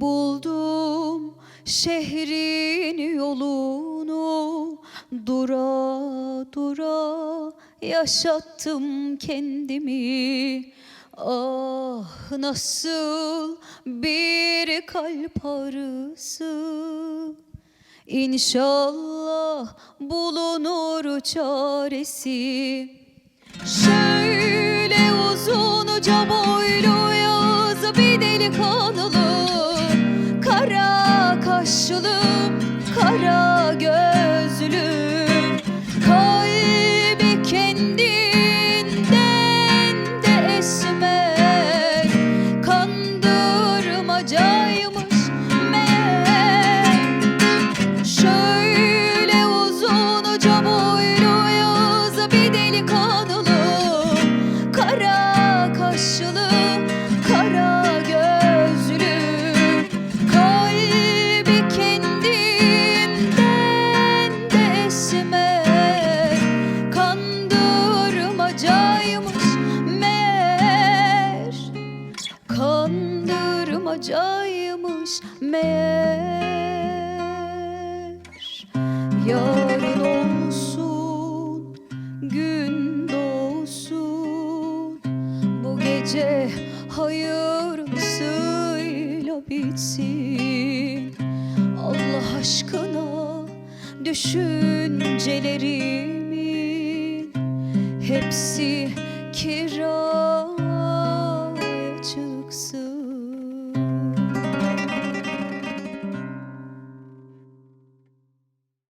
Buldum şehrin yolunu. Dura dura yaşattım kendimi. Ah nasıl bir kalp ağrısı İnşallah bulunur çaresi. Şöyle delikanlı Kara kaşlı, kara gözlü. Kalbi kendinden de esmer Kandırmacaymış meğer. Şöyle uzunca boylu yaz bir delikanlı. Kara kaşlı, Kandırmacaymış meğer. Yarın olsun, gün doğsun. Bu gece hayırlısıyla bitsin. Allah aşkına düşüncelerimin Hepsi kira